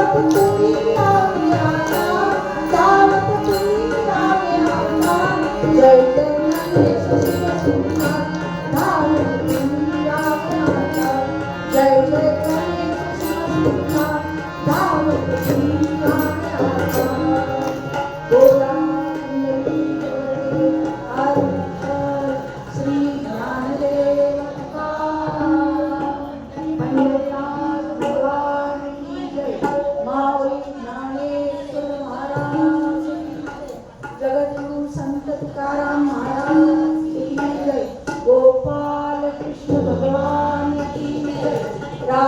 धावत तुम्ही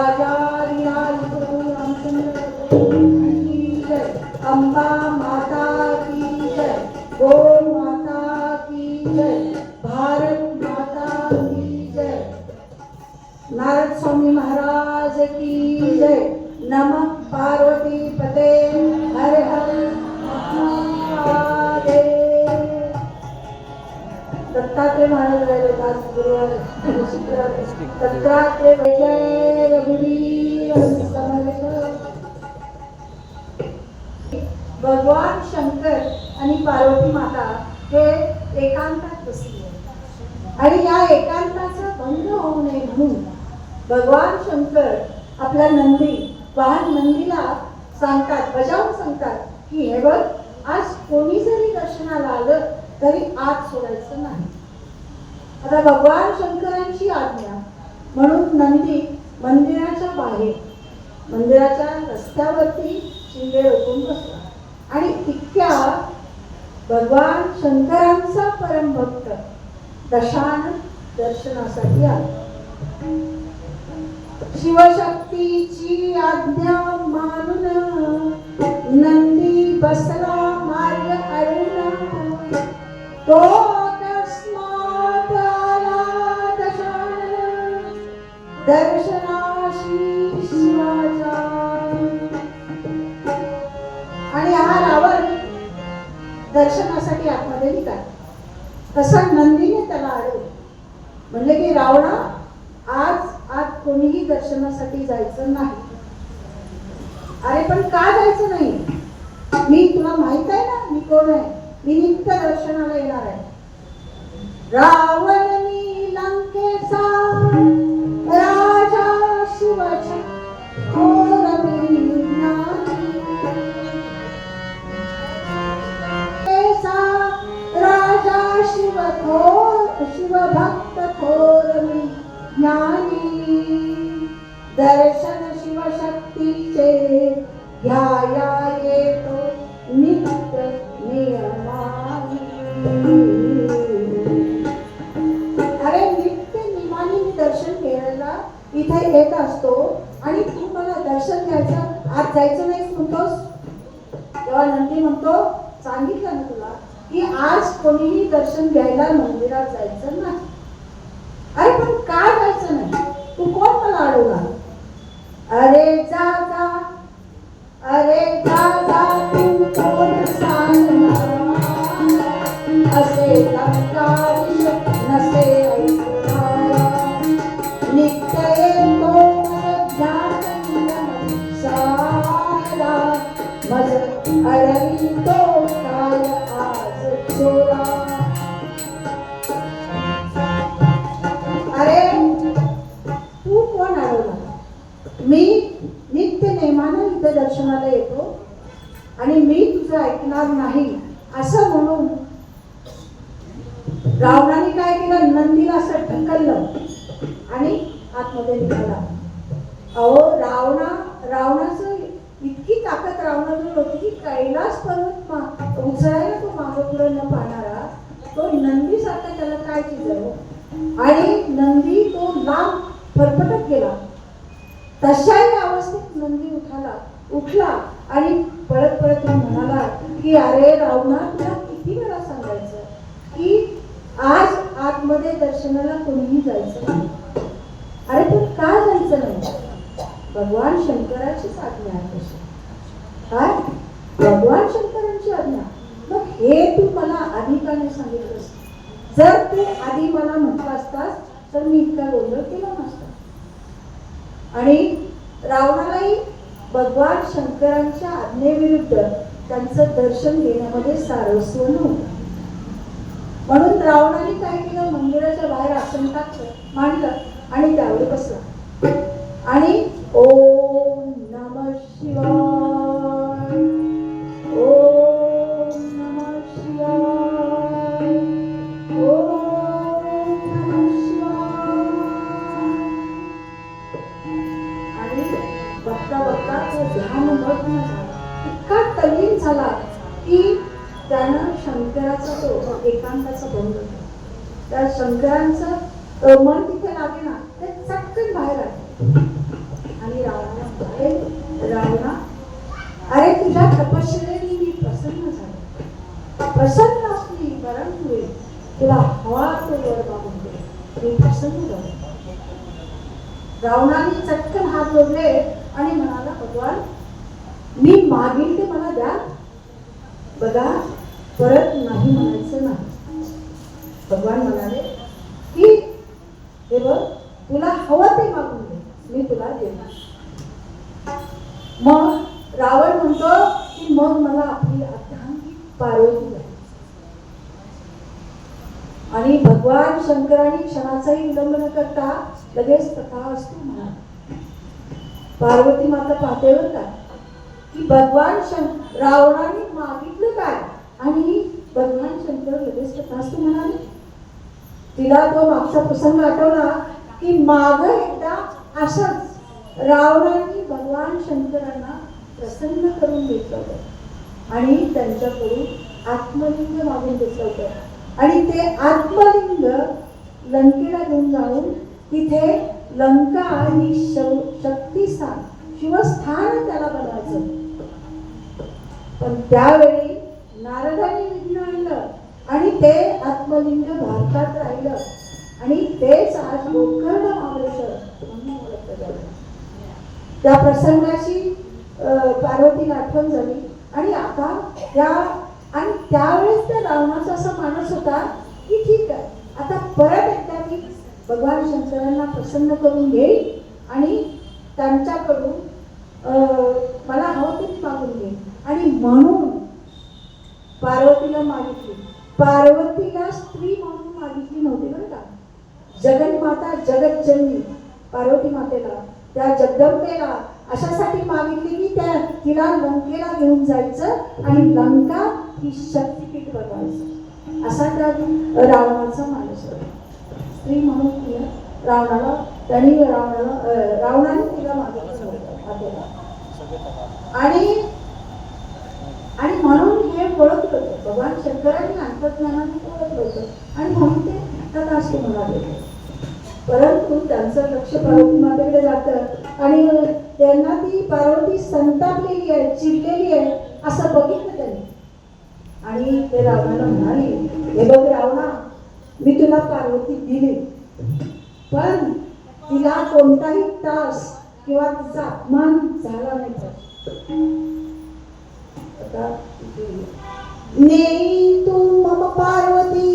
राजा रियाल प्रभु रामचंद्र प्रभु की जय अंबा एकांताचा भंग होऊ नये म्हणून भगवान शंकर आपल्या नंदी वाहन नंदीला सांगतात बजावून सांगतात की हे बघ आज कोणी जरी दर्शनाला आलं तरी आत सोडायचं नाही. आता भगवान शंकरांची आज्ञा म्हणून नंदी मंदिराच्या बाहेर मंदिराच्या रस्त्यावरती शिंगे रोखून बसला. आणि इतक्या भगवान शंकरांचा परमभक्त दशान दर्शनासाठी आला. शिवशक्तीची आज्ञा मानून नंदी बसला मार्ग अरुण तो अकस्मात आला दर्शनाशी शिवाचा. आणि हा रावण दर्शनासाठी आला. शिवभक्त कोर्मि ज्ञानी। दर्श दर्शन मंदिरात जायचं नाही. अरे पण का जायचं नाही? तू कोण मला अडवणार अरे जा जा. अरे जा जा. तू कोण सांगणार? असे नसे नित्य येतो सारा मज अडवितो अहो रावणा रावणाचं इतकी ताकद रावणाजवळ होती की कैलास पर्वत मा- उचलायला तो मागं पुढे न पाहणारा तो नंदी सारखा त्याला काय चिजव हो? आणि नंदी तो लांब फरफटत गेला. तशाही अवस्थेत नंदी उठाला उठला आणि पळत पळत येऊन म्हणाला की अरे रावणा तुला किती वेळा सांगायचं की आज आतमध्ये दर्शनाला कोणीही जायचं नाही. अरे पण का जायचं नाही? भगवान शंकराचीच आज्ञा आहे तशी. काय? भगवान शंकरांची आज्ञा. मग हे तू मला आधी का नाही सांगितलंस. जर ते आधी मला म्हटलं असतास तर मी इतका गोंधळ केला नसता. आणि रावणालाही भगवान शंकरांच्या आज्ञेविरुद्ध त्यांचं दर्शन घेण्यामध्ये सारस्व नव्हतं. म्हणून रावणाने काय केलं? मंदिराच्या बाहेर आसन टाकलं मांडलं आणि त्यावर बसला. आणि ओम नम शिवाय ओम नम शिवाय ओम नम शिवाय आणि बघता बघता तो ध्यान मग्न झाला. इतका तल्लीन झाला की त्यानं शंकराचा तो एकांताचा भंग त्या शंकरांचं मन तिथे लागे ना ते चटकन बाहेर आलं. आणि रावणा अरे तुझ्या तपश्चर्याने मी प्रसन्न झाले. प्रसन्न असली परंतु तुला हवा तो वर मागून दे मी प्रसन्न झालो. रावणाने चटकन हात जोडले आणि म्हणाला भगवान मी मागील ते मला द्या. बघा परत नाही म्हणायचं नाही. भगवान म्हणाले की हे बघ तुला हवं ते मागून दे मी तुला देणार मग रावण म्हणतो की मग मला आपली अर्धांगी पार्वती आणि भगवान शंकराने क्षणाचाही विलंब न करता लगेच तथा असतो म्हणा पार्वती माता पाहते बरं का की भगवान शंकर रावणाने मागितलं काय? आणि भगवान शंकर लगेच तथास्तु म्हणाले. तिला तो मागचा प्रसंग आठवला की माग एकदा असंच रावणाने भगवान शंकरांना प्रसन्न करून घेतलं होतं. आणि त्यांच्याकडून आत्मलिंग मागून घेतलं होतं. आणि ते आत्मलिंग लंकेला घेऊन जाऊन तिथे लंका ही शव शक्तिस्थान शिवस्थान त्याला बनवायचं. पण त्यावेळी नारदाने विघ्न आणलं आणि ते आत्मलिंग भारतात राहिलं. आणि तेच आज गोकर्ण महाबळेश्वर म्हणून ओळखलं जातं. त्या प्रसंगाची पार्वतीला आठवण झाली. आणि आता त्या आणि त्यावेळेस त्या रावणाचा असा मानस होता की ठीक आहे. आता परत एकदा मी भगवान शंकरांना प्रसन्न करून घेईल आणि त्यांच्याकडून मला हवं ते मागून घेईन आणि म्हणून पार्वतीला मागितली. पार्वतीला स्त्री म्हणून मागितली नव्हती बरं का. जगन्माता जगतजननी पार्वती मातेला. त्या जगदंबेला. अशासाठी मागितली की त्या तिला लंकेला घेऊन जायचं आणि लंका ही शक्तिपीठ बनवायचं. असा त्या रावणाचा माणूस होता. स्त्री म्हणून तिला रावणाला त्यांनी रावणाला रावणाने तिला मागितलं आणि आणि म्हणून हे ओळखलं होतं. भगवान शंकरांनी अंतर्ज्ञानाने ओळखलं होतं. आणि म्हणून ते असे म्हणाले परंतु त्यांचं लक्ष पार्वती मातेकडे जातं. आणि त्यांना ती पार्वती संतापलेली आहे चिडलेली आहे असं बघितलं त्यांनी. आणि ते रावणाला म्हणाले हे बघ रावणा मी तुला पार्वती दिली. पण तिला कोणताही त्रास किंवा तिचा अपमान झाला नाही पाहिजे. आता नेई तू मम पार्वती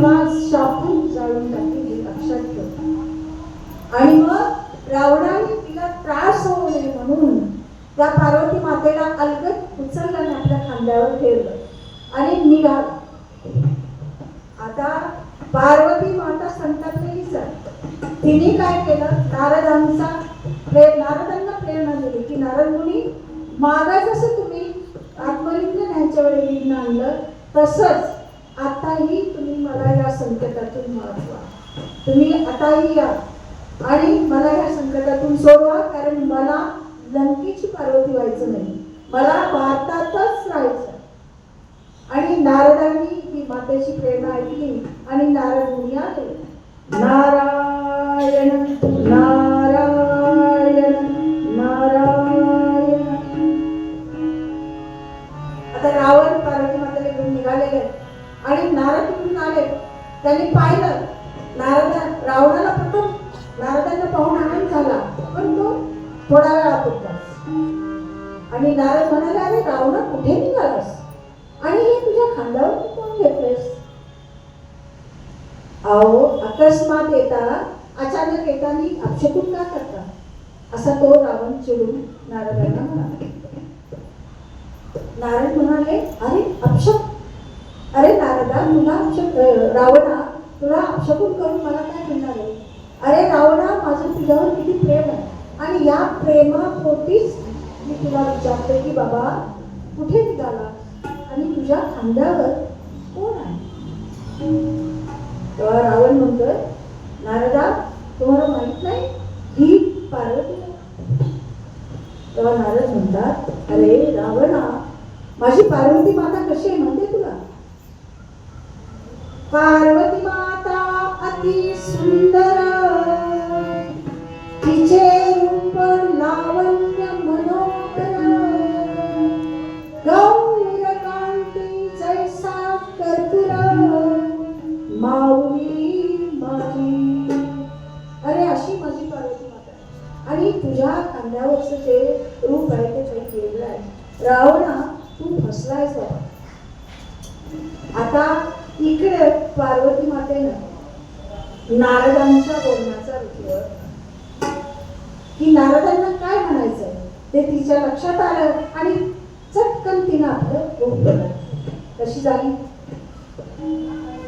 ती तुला शापून जाळून टाकेल हे लक्षात ठेव आणि मग रावणाने तिला त्रास होऊ नये म्हणून त्या पार्वती मातेला अलगद उचललं आणि आपल्या खांद्यावर ठेवलं आणि निघाला आता पार्वती माता संतापलेलीच आहे तिने काय केलं नारदांचा प्रे नारदांना प्रेरणा दिली की नारद मुनी मागा जसं तुम्ही आत्मलिंग न्यायच्या वेळी विघ्न आणलं तसंच आताही तुम्ही मला या संकटातून वाचवा तुम्ही आताही या. आणि मला या संकटातून सोडवा कारण मला लंकेची पार्वती व्हायचं नाही. मला भारतातच राहायचं आणि नारदांनी ही मातेची प्रेरणा ऐकली आणि नारद मुनी आले नारायण नारायण नारायण. आता रावण पार्वती मातेला घेऊन निघालेले आहेत. आणि नारद म्हणून आले त्यांनी पाहिलं नारदा रावणाला प्रथम नारदांना पाहून आनंद झाला. पण तो थोडा वेळा होता आणि नारद म्हणाला अरे रावणा कुठे निघालास? आणि हे तुझ्या खांद्यावर कोण घेतलेस अहो अकस्मात येता अचानक येतानी अपशकून का करता? असा तो रावण चिडून नारदांना म्हणाला. नारद म्हणाले अरे अपशक अरे नारदा तुला रावणा तुला अपशकून करून मला काय मिळणार आहे? अरे रावणा माझं तुझ्यावर किती प्रेम आहे. आणि या प्रेमापोटीच मी तुला विचारते की बाबा कुठे निघाला? आणि तुझ्या खांद्यावर कोण आहे? तेव्हा रावण म्हणतोय नारदा तुम्हाला माहीत नाही? ही पार्वती तेव्हा नारद म्हणतात अरे रावणा माझी पार्वती माता कशी आहे म्हणते तुला? पार्वती माता अति सुंदर. तिचे रूप लावण्य मनोहर. गौर कांती जैसा कर्पूर. माऊली माझी अरे अशी माझी पार्वती माता आणि तुझ्या खांद्यावरचं जे रूप आहे ते काही केलेलं आहे. रावणा तू फसलायस बाबा. आता इकडे पार्वती मातेनं नारदांच्या बोलण्याचा विचार की नारदांना काय म्हणायचं ते तिच्या लक्षात आलं आणि चटकन तिनं आपलं रूप कशी झाली?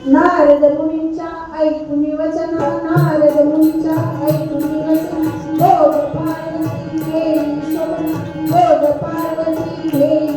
नारद मुनींच्या ऐकून वचना नारद मुनींच्या ऐकून वचना. बोध पार्वती घेई सोन बोध पार्वती घेई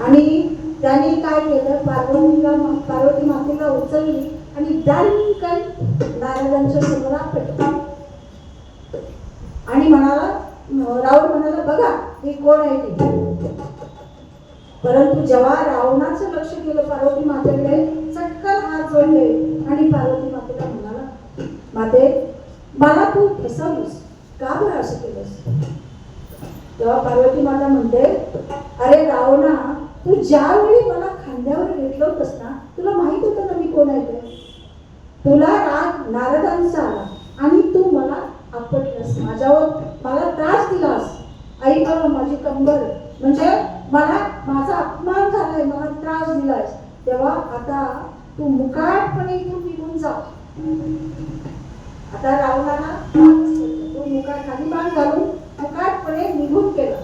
आणि त्यांनी काय केलं? पार्वतीला पार्वती मातेला उचलली आणि दणकन नारदांच्या समोर पटका आणि म्हणाला रावण म्हणाला बघा ही कोण आहे ते परंतु जेव्हा रावणाचं लक्ष केलं पार्वती मातेकडे चटकन हात जोडले आणि पार्वती मातेला म्हणाला माते मला तू फसवलीस. का बरं असं केलंस? तेव्हा पार्वती माता म्हणते अरे रावणा तू ज्यावेळी मला खांद्यावर घेतलं होतंस ना तुला माहीत होतं ना मी कोण आहे तुला राग नारदांचा आला आणि तू मला आपटलंस माझ्यावर मला त्रास दिलास. आई बाबा माझी कंबर. म्हणजे मला माझा अपमान झालाय मला त्रास दिलास तेव्हा आता तू मुकाटपणे इथून निघून जा. आता रावणाला तू मुकाट खाली बाण घालून मुकाटपणे निघून गेला.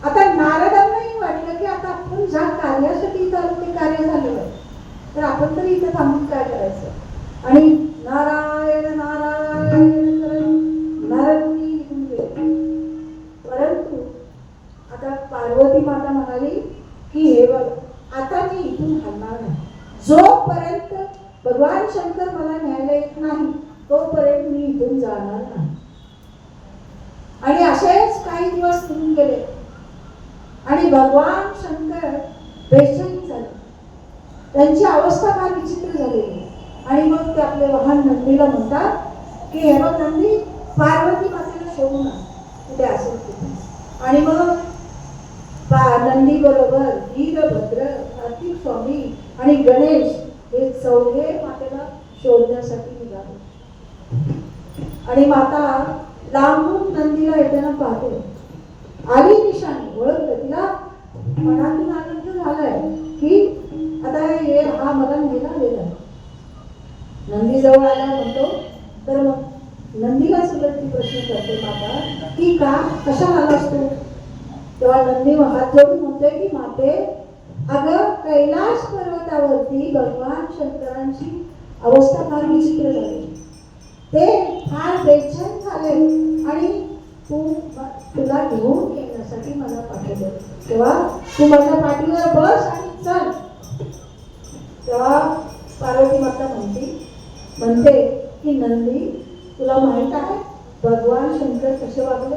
आता नारदांनाही वाटलं की आता आपण ज्या कार्यासाठी इथं आलो ते कार्य झालेलं तर आपण तरी इथं थांबून काय करायचं? आणि नारायण नारायण करत गेले परंतु आता पार्वती माता म्हणाली की हे बघ आता मी इथून हलणार नाही. जोपर्यंत भगवान शंकर मला न्यायला येत नाही तोपर्यंत मी इथून जाणार नाही. आणि असेच काही दिवस तुम्ही गेले. आणि भगवान शंकर बेचैन झाले. त्यांची अवस्था फार विचित्र झालेली आणि मग ते आपले वाहन नंदीला म्हणतात की हे मग नंदी पार्वती मातेला शोधून कुठे असेल तिथे. आणि मग नंदी बरोबर वीरभद्र कार्तिक स्वामी आणि गणेश हे चौघे मातेला शोधण्यासाठी निघाले. आणि माता लांबून नंदीला येताना पाहते. आली निशाणी ओळखलं तिला. मनातून आनंद झालाय की आता हे हा मला गेला गेला. नंदी जवळ आला म्हणतो तर मग नंदीला सुद्धा ती प्रश्न करते माता की का? कशा आला असतो? तेव्हा नंदी हात जोडून म्हणतोय की माते अगं कैलास पर्वतावरती भगवान शंकरांची अवस्था फार विचित्र झाली. ते फार बेचैन झाले आणि तू तुला घेऊन करण्यासाठी मला पाठवलं. तेव्हा तू माझ्या पाठीवर बस आणि चल. तेव्हा पार्वती माता म्हणते म्हणते की नंदी तुला माहीत आहे भगवान शंकर कसे वागले?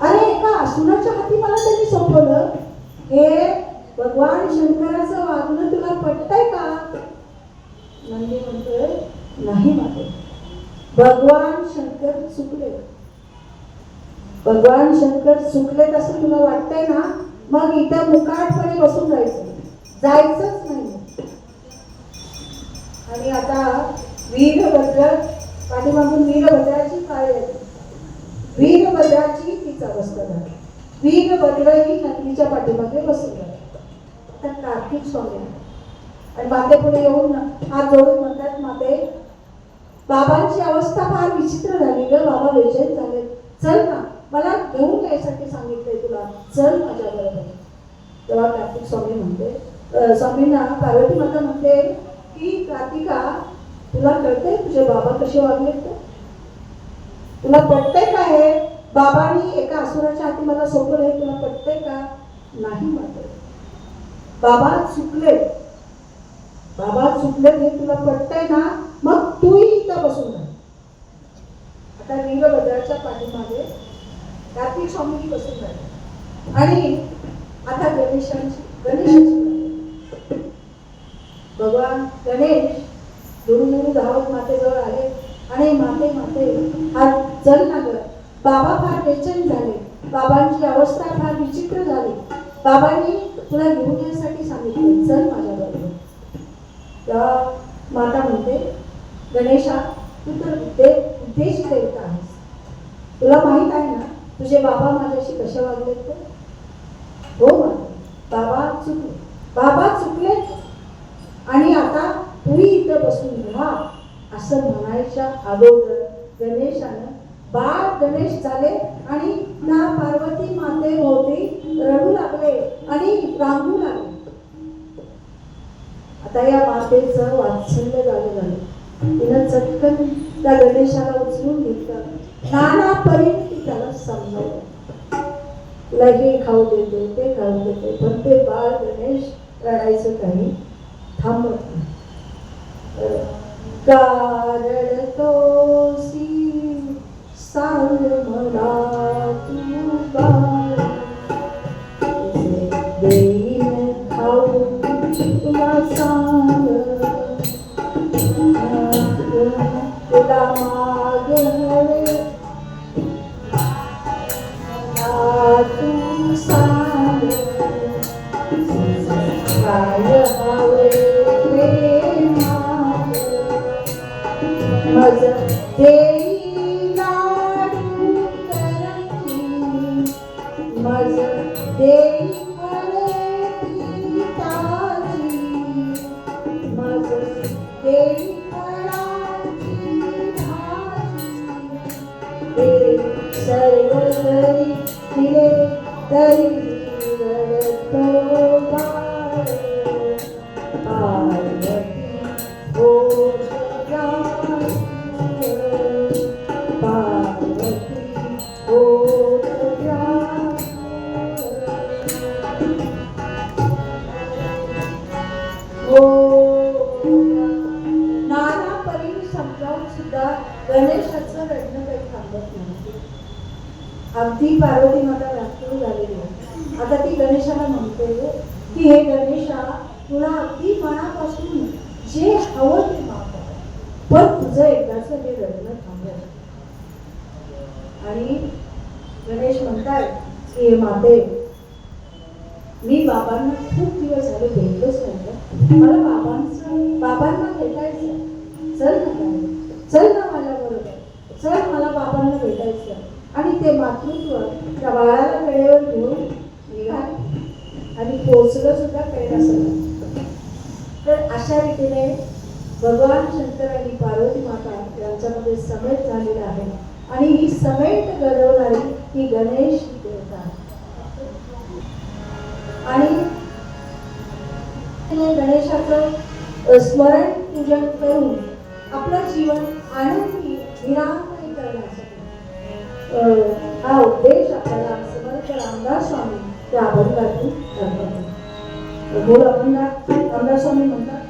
अरे एका असुराच्या हाती मला त्यांनी सोपवलं. हे भगवान शंकराचं वागणं तुला पटतंय का? नंदी म्हणतोय नाही माते भगवान शंकर चुकले. भगवान शंकर चुकलेत असं तुला वाटतंय ना मग इथं मुकाटपणे बसून जायचं. जायचंच नाही. आणि आता वीरभद्र पाठीमागून वीरभद्राची काळ वीरभद्राची तीच अवस्था झाली. वीरभद्र ही नंदीच्या पाठीमागे बसून झाले तर कार्तिक स्वामी आणि माते पुढे येऊन हात जोडून म्हणतात माते बाबांची अवस्था फार विचित्र झाली ग बाबा वेजन झाले चल ना मला घेऊन यायसाठी सांगितलंय तुला चल माझ्या बरोबर. तेव्हा कार्तिक स्वामी म्हणते स्वामींना पार्वती माता म्हणते की कार्तिका तुला कळतंय तुझे बाबा कसे वागलेत? तर तुला पटतंय का हे? बाबांनी एका असुराच्या हाती मला सोपवलं हे तुला पटतंय का? नाही मात्र बाबा चुकले बाबा चुकले हे तुला पटतंय ना? मग तूही इथं बसून राह. आता वीरभद्राच्या पाठीमागे कार्तिक स्वामीही बसून झाले आणि आता गणेशांची गणेश भगवान गणेश दुरून दुरून धावत मातेजवळ आले. आणि माते माते हा चल ना ग बाबा फार बेचैन झाले. बाबांची अवस्था फार विचित्र झाली. बाबांनी तुला घेऊन येण्यासाठी सांगितले. चल माझ्याबरोबर. तेव्हा माता म्हणते गणेशा तू तर उद्देश देवता आहेस. तुला माहीत आहे ना तुझे बाबा माझ्याशी कशा वागलेत तर हो बाबा चुकले. बाबा चुकले. आणि आता तूही इथं बसून राहा. असं म्हणायच्या अगोदर गणेशानं बाळ गणेश झाले आणि ना पार्वती माते भोवती रडू लागले आणि रांगू लागले. आता या मातेचं वात्सल्य झालं झालं. तिनं चटकन त्या गणेशाला उचलून घेतलं. नाना परी त्याला समजावलं. तुला हे खाऊ देते ते खाऊ देते. पण ते बाळ गणेश रडायचं काही थांबत नाही. कारण तोसी सांग मला तू बाळ. देईन खाऊ तुला सांग. तुला मागणे मज गणेशाचं रडणं काही थांबत नाही अगदी पार्वती माता व्याकुळ झालेली आहे. आता ती गणेशाला म्हणते की हे गणेशा तुला अगदी मनापासून जे हवं ते माफ पण तुझं एकदाच हे रडणं थांबव आणि गणेश म्हणतात की "हे माते मी बाबांना खूप दिवस झाले भेटलोच नाही मला बाबांचं बाबांना भेटायचं चल ना बाई, चल ना माझ्या बरोबर चल मला बाबांना भेटायचं आणि ते मातृत्व त्या बाळाला वेळेवर घेऊन निघाले आणि सुद्धा कैलासाला तर अशा रीतीने भगवान शंकर आणि पार्वती माता यांच्यामध्ये समेट झालेला आहे. आणि ही समेट घडवणारी ही गणेश देवता. आणि गणेशाचं स्मरण पूजन करून आपलं जीवन आनंदी निरामय करण्यासाठी हा उद्देश आपल्याला समर्थ रामदास स्वामी त्या अभंगातून करतात मूळ अभंगात सो स्वामी म्हणतात